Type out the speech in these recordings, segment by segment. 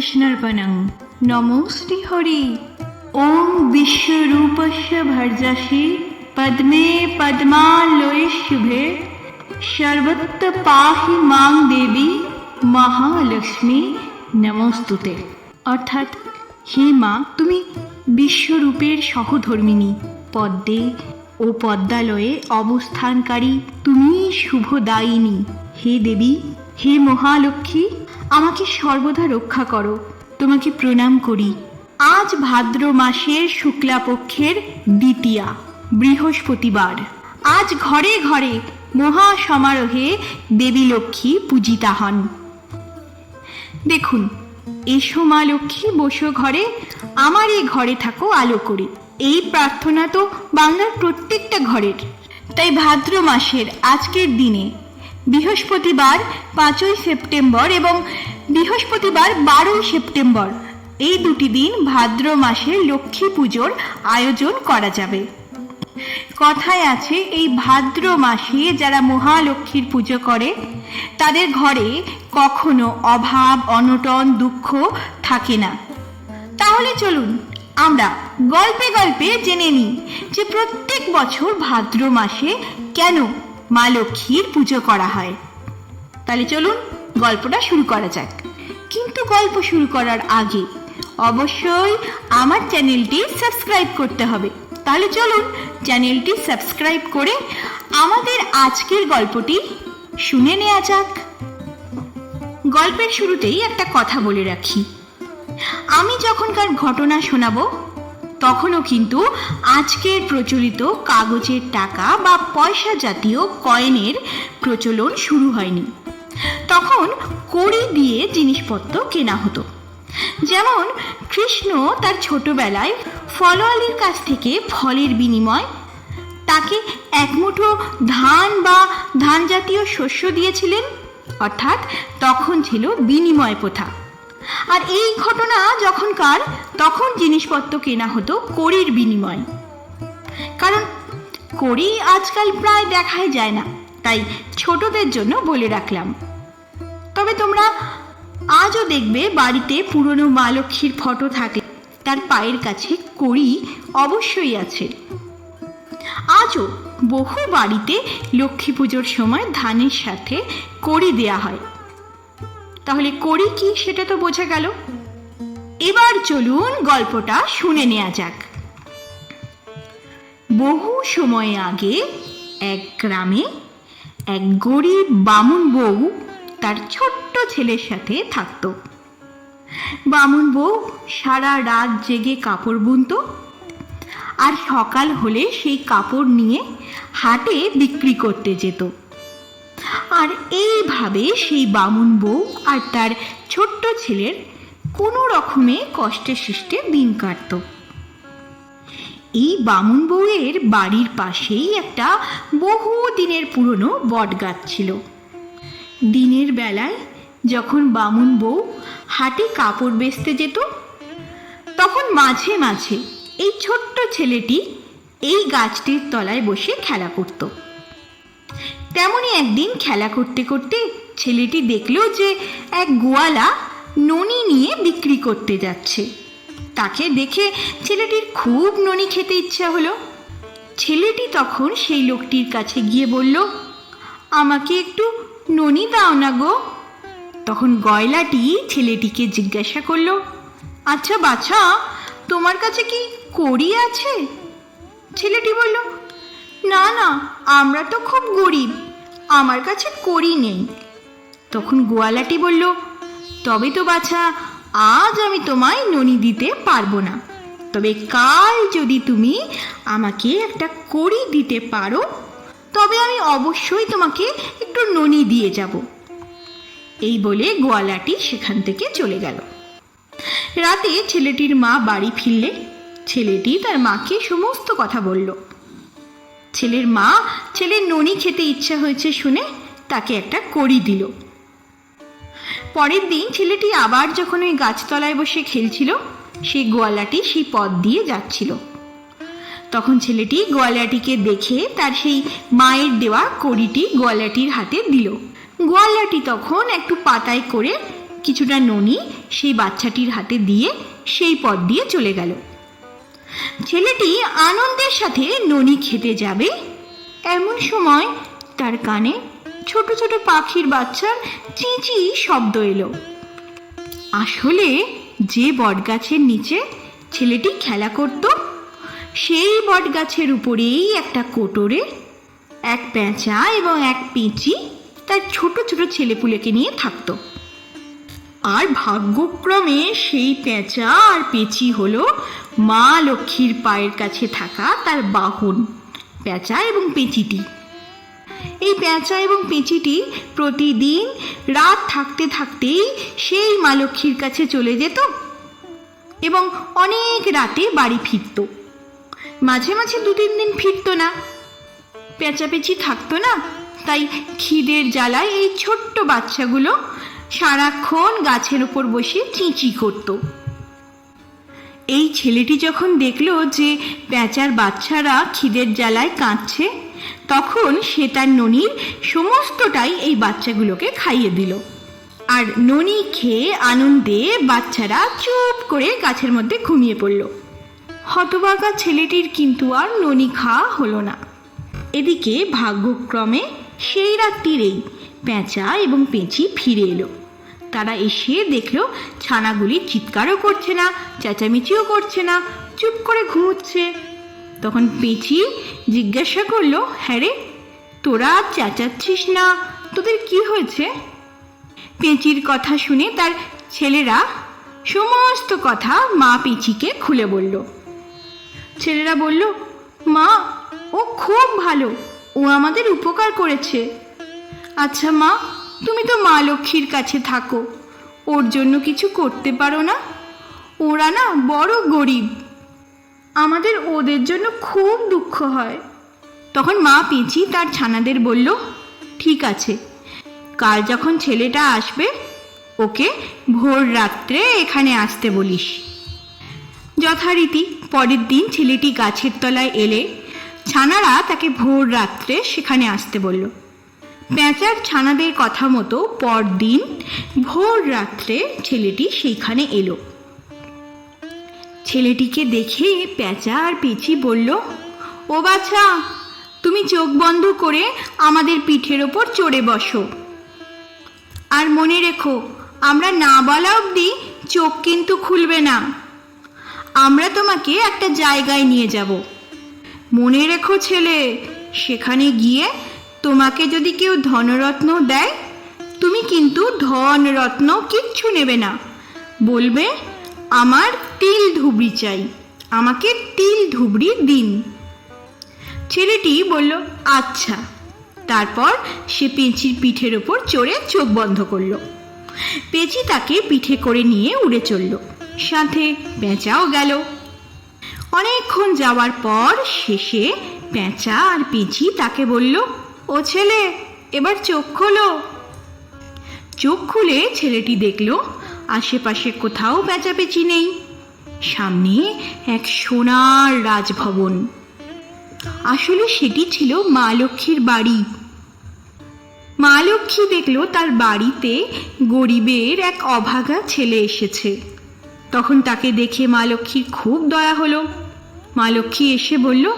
কৃষ্ণার্পণং নমস্তে হরি। ওম বিশ্বরূপস্য ভর্জাসি পদ্মে পদ্মালয়ে শুভে। সর্বত্র পাহি মাং দেবী মহালক্ষ্মী। নমস্তুতে। অর্থাৎ, হে মা, তুমি বিশ্বরূপের সহধর্মিনী পদ্মে ও পদ্মালয়ে অবস্থানকারী তুমি শুভদায়িনী। হে দেবী, হে মহালক্ষ্মী আমাকে সর্বদা রক্ষা করো। তোমাকে প্রণাম করি। আজ ভাদ্র মাসের শুক্লাপক্ষের দ্বিতীয়া, বৃহস্পতিবার। আজ ঘরে ঘরে মহা সমারোহে দেবী লক্ষ্মী পূজিতা হন। দেখুন, এসো মা লক্ষ্মী, বসো ঘরে, আমার এই ঘরে থাকো, আলো করে। এই প্রার্থনা তো বাংলার প্রত্যেকটা ঘরের। তাই ভাদ্র মাসের আজকের দিনে বৃহস্পতিবার পাঁচই সেপ্টেম্বর এবং বৃহস্পতিবার বারোই সেপ্টেম্বর। এই দুটি দিন ভাদ্র মাসে লক্ষ্মী পুজোর আয়োজন করা যাবে। কথায় আছে, এই ভাদ্র মাসে যারা মহালক্ষ্মীর পুজো করে, তাদের ঘরে কখনো অভাব, অনটন, দুঃখ থাকে না। তাহলে চলুন, আমরা গল্পে গল্পে জেনে নিই যে প্রত্যেক বছর ভাদ্র মাসে কেন মা লক্ষ্মীর পুজো করা হয়। তাহলে চলুন, গল্পটা শুরু করা যাক। কিন্তু গল্প শুরু করার আগে অবশ্যই আমার চ্যানেলটি সাবস্ক্রাইব করতে হবে। তাহলে চলুন, চ্যানেলটি সাবস্ক্রাইব করে আমাদের আজকের গল্পটি শুনে নেওয়া যাক। গল্পের শুরুতেই একটা কথা বলে রাখি। আমি যখনকার ঘটনা শোনাবো তখনও কিন্তু আজকের প্রচলিত কাগজের টাকা বা পয়সা জাতীয় কয়েনের প্রচলন শুরু হয়নি। তখন কড়ি দিয়ে জিনিসপত্র কেনা হতো। যেমন কৃষ্ণ তার ছোটবেলায় ফলোয়ালির কাছ থেকে ফলের বিনিময়, তাকে এক মুঠো ধান বা ধান জাতীয় শস্য দিয়েছিলেন, অর্থাৎ তখন ছিল বিনিময় প্রথা। আর এই ঘটনা যখনকার তখন জিনিসপত্র কেনা হতো কড়ির বিনিময়। কারণ কড়ি আজকাল প্রায় দেখাই যায় না, তাই ছোটদের জন্য বলে রাখলাম। তবে তোমরা আজও দেখবে বাড়িতে পুরনো মা লক্ষ্মীর ফটো থাকে তার পায়ের কাছে কড়ি অবশ্যই আছে। আজও বহু বাড়িতে লক্ষ্মী পুজোর সময় ধানের সাথে কড়ি দেয়া হয়। তাহলে করি কি সেটা তো বোঝা গেল। এবার চলুন গল্পটা শুনে নেওয়া যাক। বহু সময় আগে এক গ্রামে এক গরিব বামুন বউ তার ছোট্ট ছেলের সাথে থাকত। বামুন বউ সারা রাত জেগে কাপড় বুনত আর সকাল হলে সেই কাপড় নিয়ে হাটে বিক্রি করতে যেত। আর এইভাবে সেই বামুন বউ আর তার ছোট্ট ছেলের কোনো রকমে কষ্টে সৃষ্টে দিন কাটত। এই বামুন বউয়ের বাড়ির পাশেই একটা বহু দিনের পুরনো বট গাছ ছিল। দিনের বেলায় যখন বামুন বউ হাটে কাপড় বেচতে যেত, তখন মাঝে মাঝে এই ছোট্ট ছেলেটি এই গাছটির তলায় বসে খেলা করতো। তেমনই একদিন খেলা করতে করতে ছেলেটি দেখল যে এক গোয়ালা ননি নিয়ে বিক্রি করতে যাচ্ছে। তাকে দেখে ছেলেটির খুব ননি খেতে ইচ্ছা হলো। ছেলেটি তখন সেই লোকটির কাছে গিয়ে বলল, আমাকে একটু ননি দাও না গো। তখন গয়লাটি ছেলেটিকে জিজ্ঞাসা করল আচ্ছা বাছা, তোমার কাছে কি কড়ি আছে? ছেলেটি বলল না না, আমরা তো খুব গরিব, আমার কাছে করি নেই। তখন গোয়ালাটি বলল, তবে তো বাছা, আজ আমি তোমায় ননি দিতে পারব না। তবে কাল যদি তুমি আমাকে একটা কড়ি দিতে পারো, তবে আমি অবশ্যই তোমাকে একটু ননি দিয়ে যাব। এই বলে গোয়ালাটি সেখান থেকে চলে গেল। রাতে ছেলেটির মা বাড়ি ফিরলে, ছেলেটি তার মাকে সমস্ত কথা বলল। ছেলের মা, ছেলের ননি খেতে ইচ্ছা হয়েছে শুনে তাকে একটা কড়ি দিল। পরের দিন ছেলেটি আবার যখন ওই গাছতলায় বসে খেলছিল, সেই গোয়ালাটি সেই পথ দিয়ে যাচ্ছিল। তখন ছেলেটি গোয়ালাটিকে দেখে তার সেই মায়ের দেওয়া কড়িটি গোয়ালাটির হাতে দিল। গোয়ালাটি তখন একটু পাতায় করে কিছুটা ননি সেই বাচ্চাটির হাতে দিয়ে সেই পথ দিয়ে চলে গেল। ছেলেটি আনন্দের সাথে ননি খেতে যাবে। এমন সময় তার কানে ছোট ছোট পাখির বাচ্চার চিঁচি শব্দ এলো। আসলে যে বটগাছের নিচে ছেলেটি খেলা করত, সেই বটগাছের উপরেই একটা কোটরে এক পেঁচা এবং এক পেঁচি তার ছোট ছোট ছেলেপুলেকে নিয়ে থাকতো। আর ভাগ্যক্রমে সেই পেঁচা আর পেঁচি হলো মা লক্ষ্মীর পায়ের কাছে থাকা তার বাহন, পেঁচা এবং পেঁচিটি। এই পেঁচা এবং পেঁচিটি প্রতিদিন রাত থাকতে থাকতেই সেই মা লক্ষ্মীর কাছে চলে যেত এবং অনেক রাতে বাড়ি ফিরত। মাঝে মাঝে দু তিন দিন ফিরত না। পেঁচাপেচি থাকতো না, তাই খিদের জ্বালায় এই ছোট্ট বাচ্চাগুলো সারাক্ষণ গাছের ওপর বসে চিঁচি করত। এই ছেলেটি যখন দেখল যে প্যাঁচার বাচ্চারা খিদের জ্বালায় কাঁদছে, তখন সে তার ননির সমস্তটাই এই বাচ্চাগুলোকে খাইয়ে দিল। আর ননি খেয়ে আনন্দে বাচ্চারা চুপ করে গাছের মধ্যে ঘুমিয়ে পড়ল। হতবাগা ছেলেটির কিন্তু আর ননি খাওয়া হলো না। এদিকে ভাগ্যক্রমে সেই রাত্রিরেই প্যাঁচা এবং পেঁচি ফিরে এলো। তারা এসে দেখল ছানাগুলি চিৎকারও করছে না, চেঁচামেচিও করছে না, চুপ করে ঘুমোচ্ছে। তখন পেঁচি জিজ্ঞাসা করল হ্যাঁ রে, তোরা চেঁচাচ্ছিস না, তোদের কি হয়েছে? পেঁচির কথা শুনে তার ছেলেরা সমস্ত কথা মা পেঁচিকে খুলে বলল। ছেলেরা বলল, মা, ও খুব ভালো, ও আমাদের উপকার করেছে। আচ্ছা মা, তুমি তো মা লক্ষ্মীর কাছে থাকো ওর জন্য কিছু করতে পারো না? ওরা না বড় গরিব। আমাদের ওদের জন্য খুব দুঃখ হয়। তখন মা পেঁচি তার ছানাদের বলল, ঠিক আছে, কাল যখন ছেলেটা আসবে, ওকে ভোর রাত্রে এখানে আসতে বলিস। যথারীতি পরের দিন ছেলেটি গাছের তলায় এলে ছানারা তাকে ভোর রাত্রে সেখানে আসতে বলল। পেঁচার ছানাদের কথা মতো পরদিন ভোর রাত্রে ছেলেটি সেইখানে এলো। ছেলেটিকে দেখে পেঁচা আর পেঁচি বলল, ও বাছা, তুমি চোখ বন্ধ করে আমাদের পিঠের ওপর চড়ে বসো। আর মনে রেখো, আমরা না বলা অবধি চোখ কিন্তু খুলবে না। আমরা তোমাকে একটা জায়গায় নিয়ে যাব। মনে রেখো ছেলে, সেখানে গিয়ে তোমাকে যদি কেউ ধনরত্ন দেয়, তুমি কিন্তু ধনরত্ন কিচ্ছু নেবে না। বলবে, আমার তিল ধুবড়ি চাই, আমাকে তিল ধুবড়ি দিন। ছেলেটি বলল আচ্ছা। তারপর সে পেঁচির পিঠের ওপর চড়ে চোখ বন্ধ করল। পেঁচি তাকে পিঠে করে নিয়ে উড়ে চলল। সাথে পেঁচাও গেল। অনেকক্ষণ যাওয়ার পর শেষে পেঁচা আর পেঁচি তাকে বলল ও ছেলে, এবার চোখ খোলো। চোখ খুলে ছেলেটি দেখল, আশেপাশে কোথাও পেঁচাপেচি নেই। সামনে এক সোনার রাজভবন। আসলে সেটি ছিল মা লক্ষ্মীর বাড়ি। মা লক্ষ্মী দেখল তার বাড়িতে গরিবের এক অভাগা ছেলে এসেছে। তখন তাকে দেখে মা লক্ষ্মীর খুব দয়া হলো। মা লক্ষ্মী এসে বলল,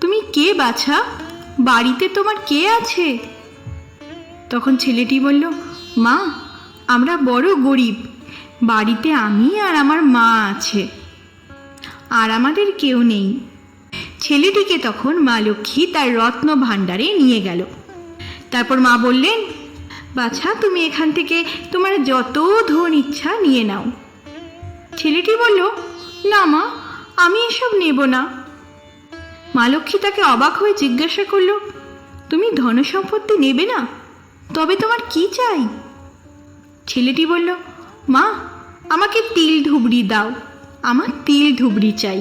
তুমি কে বাছা? বাড়িতে তোমার কে আছে? তখন ছেলেটি বলল, মা, আমরা বড় গরিব। বাড়িতে আমি আর আমার মা আছে। আর আমাদের কেউ নেই। ছেলেটিকে তখন মা লক্ষ্মী তার রত্ন ভাণ্ডারে নিয়ে গেল। তারপর মা বললেন, বাছা, তুমি এখান থেকে তোমার যত ধন ইচ্ছা নিয়ে নাও। ছেলেটি বলল, না মা, আমি এসব নেব না। মা লক্ষ্মী তাকে অবাক হয়ে জিজ্ঞাসা করল, তুমি ধনসম্পত্তি নেবে না? তবে তোমার কি চাই? ছেলেটি বলল, মা, আমাকে তিল ধুবড়ি দাও, আমার তিল ধুবড়ি চাই।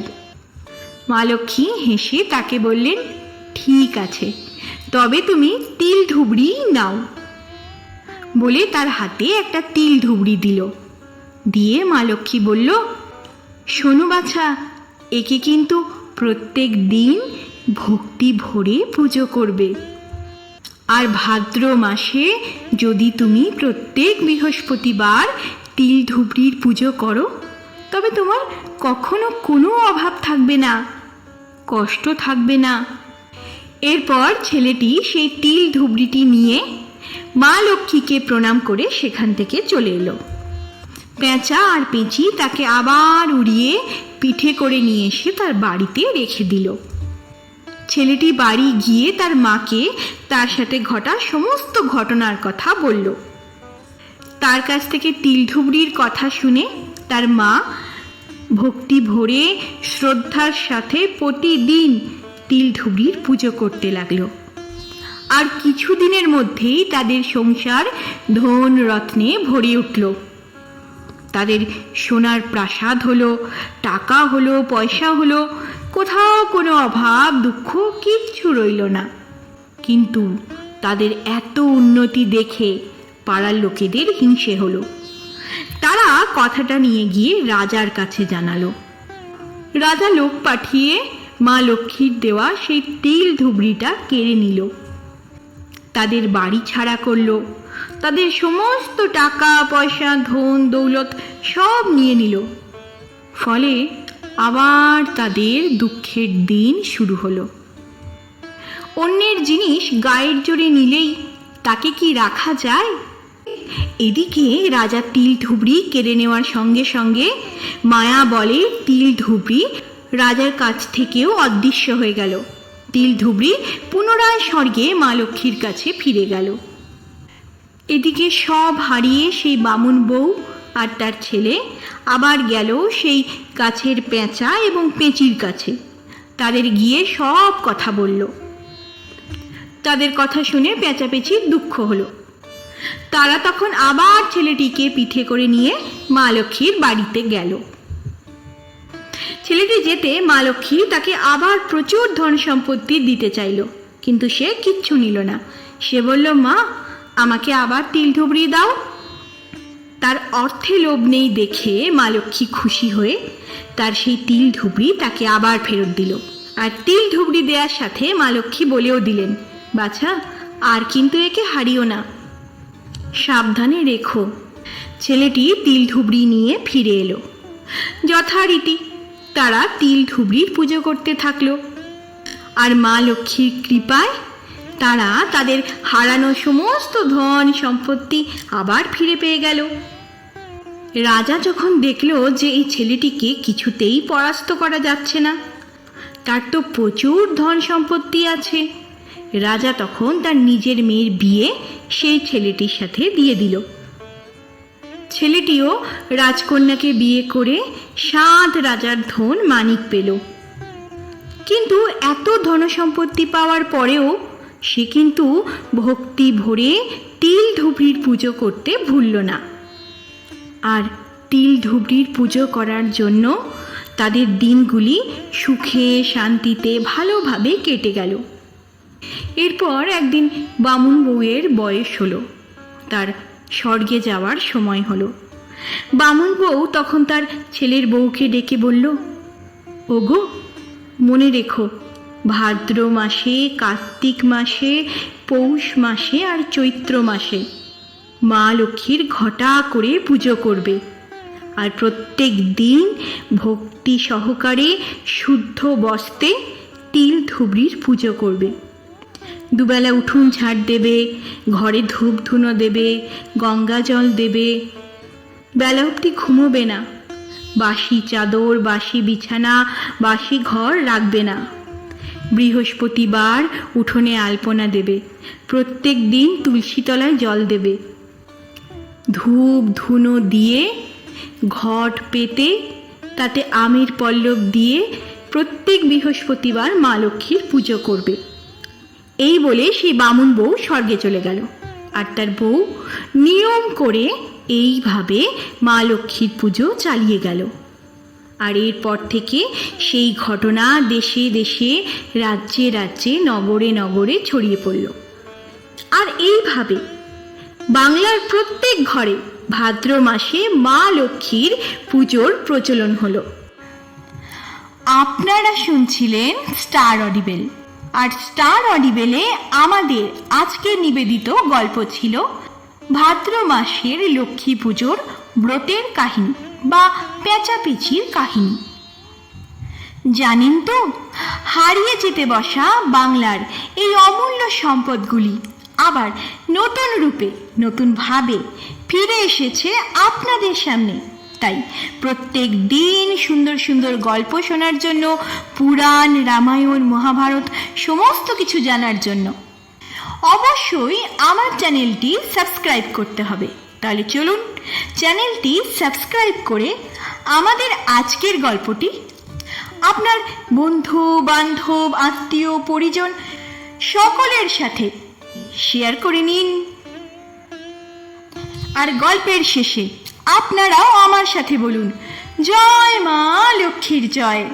মা লক্ষ্মী হেসে তাকে বললেন, ঠিক আছে, তবে তুমি তিল ধুবড়ি নাও। বলে তার হাতে একটা তিল ধুবড়ি দিল। দিয়ে মা লক্ষ্মী বলল, শোনো বাছা, একে কিন্তু প্রত্যেক দিন ভক্তি ভরে পুজো করবে। আর ভাদ্র মাসে যদি তুমি প্রত্যেক বৃহস্পতিবার তিল ধুবড়ির পুজো করো, তবে তোমার কখনো কোনো অভাব থাকবে না, কষ্ট থাকবে না। এরপর ছেলেটি সেই তিল ধুবড়িটি নিয়ে মা লক্ষ্মীকে প্রণাম করে সেখান থেকে চলে এলো। পেঁচা আর পেঁচি তাকে আবার উড়িয়ে পিঠে করে নিয়ে এসে তার বাড়িতে রেখে দিল। ছেলেটি বাড়ি গিয়ে তার মাকে তার সাথে ঘটা সমস্ত ঘটনার কথা বলল। তার কাছ থেকে তিল ধুবড়ির কথা শুনে তার মা ভক্তি ভরে শ্রদ্ধার সাথে প্রতিদিন তিল ধুবড়ির পুজো করতে লাগল। আর কিছুদিনের মধ্যেই তাদের সংসার ধন রত্নে ভরে উঠল। তাদের সোনার প্রাসাদ হলো, টাকা হলো, পয়সা হলো, কোথাও কোনো অভাব, দুঃখ কিচ্ছু রইল না। কিন্তু তাদের এত উন্নতি দেখে পাড়ার লোকেদের হিংসে হলো। তারা কথাটা নিয়ে গিয়ে রাজার কাছে জানালো। রাজা লোক পাঠিয়ে মা লক্ষ্মীর দেওয়া সেই তিল ধুবড়িটা কেড়ে নিল। তাদের বাড়ি ছাড়া করল। তাদের সমস্ত টাকা, পয়সা, ধন, দৌলত সব নিয়ে নিল। ফলে আবার তাদের দুঃখের দিন শুরু হলো। অন্যের জিনিস গায়ের জোরে নিলেই তাকে কি রাখা যায়? এদিকে রাজা তিল ধুবড়ি কেড়ে নেওয়ার সঙ্গে সঙ্গে মায়া বলে তিল ধুবড়ি রাজার কাছ থেকেও অদৃশ্য হয়ে গেল। তিল ধুবড়ি পুনরায় স্বর্গে মা লক্ষ্মীর কাছে ফিরে গেল। এদিকে সব হারিয়ে সেই বামুন বউ আর তার ছেলে আবার গেল সেই গাছের পেঁচা এবং পেঁচির কাছে। তাদের গিয়ে সব কথা বলল। তাদের কথা শুনে পেঁচা পেঁচির দুঃখ হলো। তারা তখন আবার ছেলেটিকে পিঠে করে নিয়ে মা লক্ষ্মীর বাড়িতে গেল। ছেলেটি যেতে মা লক্ষ্মী তাকে আবার প্রচুর ধন সম্পত্তি দিতে চাইল, কিন্তু সে কিচ্ছু নিল না। সে বলল, মা আমাকে আবার তিল ধুবড়ি দাও। তার অর্থে লোভ নেই দেখে মা লক্ষ্মী খুশি হয়ে তার সেই তিল ধুবড়ি তাকে আবার ফেরত দিল। আর তিল ধুবড়ি দেওয়ার সাথে মা লক্ষ্মী বলেও দিলেন, বাছা, আর কিন্তু একে হারিও না। সাবধানে রেখো। ছেলেটি তিল ধুবড়ি নিয়ে ফিরে এলো। যথারীতি তারা তিল ধুবড়ির পুজো করতে থাকল। আর মা লক্ষ্মীর কৃপায় তারা তাদের হারানো সমস্ত ধন সম্পত্তি আবার ফিরে পেয়ে গেল। রাজা যখন দেখল যে এই ছেলেটিকে কিছুতেই পরাস্ত করা যাচ্ছে না, তার তো প্রচুর ধন সম্পত্তি আছে। রাজা তখন তার নিজের মেয়ের বিয়ে সেই ছেলেটির সাথে দিয়ে দিল। ছেলেটিও রাজকন্যাকে বিয়ে করে সাত রাজার ধন মানিক পেল। কিন্তু এত ধনসম্পত্তি পাওয়ার পরেও সে কিন্তু ভক্তি ভরে তিল ধুবড়ির পুজো করতে ভুলল না। আর তিল ধুবড়ির পুজো করার জন্য তাদের দিনগুলি সুখে, শান্তিতে, ভালোভাবে কেটে গেল। এরপর একদিন বামুন বউয়ের বয়স হলো। তার স্বর্গে যাওয়ার সময় হলো। বামুন বউ তখন তার ছেলের বউকে ডেকে বলল, ওগো, মনে রেখো ভাদ্র মাসে, কার্তিক মাসে, পৌষ মাসে আর চৈত্র মাসে। মা লক্ষ্মীর ঘটা করে পুজো করবে। আর প্রত্যেক দিন ভক্তি সহকারে শুদ্ধ বস্তে তিল ধুবড়ির পুজো করবে। দুবেলা উঠুন ঝাড় দেবে, ঘরে ধূপ ধুনো দেবে, গঙ্গা জল দেবে। বেলা অবধি ঘুমোবে না। বাসি চাদর, বাসি বিছানা, বাসি ঘর রাখবে না। বৃহস্পতিবার উঠোনে আলপনা দেবে। প্রত্যেক দিন তুলসী তলায় জল দেবে। ধূপ ধুনো দিয়ে ঘট পেতে তাতে আমের পল্লব দিয়ে প্রত্যেক বৃহস্পতিবার মা লক্ষ্মীর পুজো করবে। এই বলে সেই বামুন বউ স্বর্গে চলে গেল। আর তার বউ নিয়ম করে এইভাবে মা লক্ষ্মীর পুজো চালিয়ে গেল। আর এরপর থেকে সেই ঘটনা দেশে দেশে, রাজ্যে রাজ্যে, নগরে নগরে ছড়িয়ে পড়ল। আর এইভাবে বাংলার প্রত্যেক ঘরে ভাদ্র মাসে মা লক্ষ্মীর পুজোর প্রচলন হলো। আপনারা শুনছিলেন স্টার অডিবেল। আর স্টার অডিবেলে আমাদের আজকের নিবেদিত গল্প ছিল ভাদ্র মাসের লক্ষ্মী পুজোর ব্রতের কাহিনী বা পেঁচাপেচির কাহিনী। জানেন তো, হারিয়ে যেতে বসা বাংলার এই অমূল্য সম্পদগুলি আবার নতুন রূপে নতুনভাবে ফিরে এসেছে আপনাদের সামনে। তাই প্রত্যেক দিন সুন্দর সুন্দর গল্প শোনার জন্য পুরাণ, রামায়ণ, মহাভারত সমস্ত কিছু জানার জন্য অবশ্যই আমার চ্যানেলটি সাবস্ক্রাইব করতে হবে। তাহলে চলুন চ্যানেলটি সাবস্ক্রাইব করে আমাদের আজকের গল্পটি আপনার বন্ধু, বান্ধব, আত্মীয়, পরিজন সকলের সাথে শেয়ার করে নিন। আর গল্পের শেষে আপনারাও আমার সাথে বলুন, জয় মা লক্ষ্মীর জয়।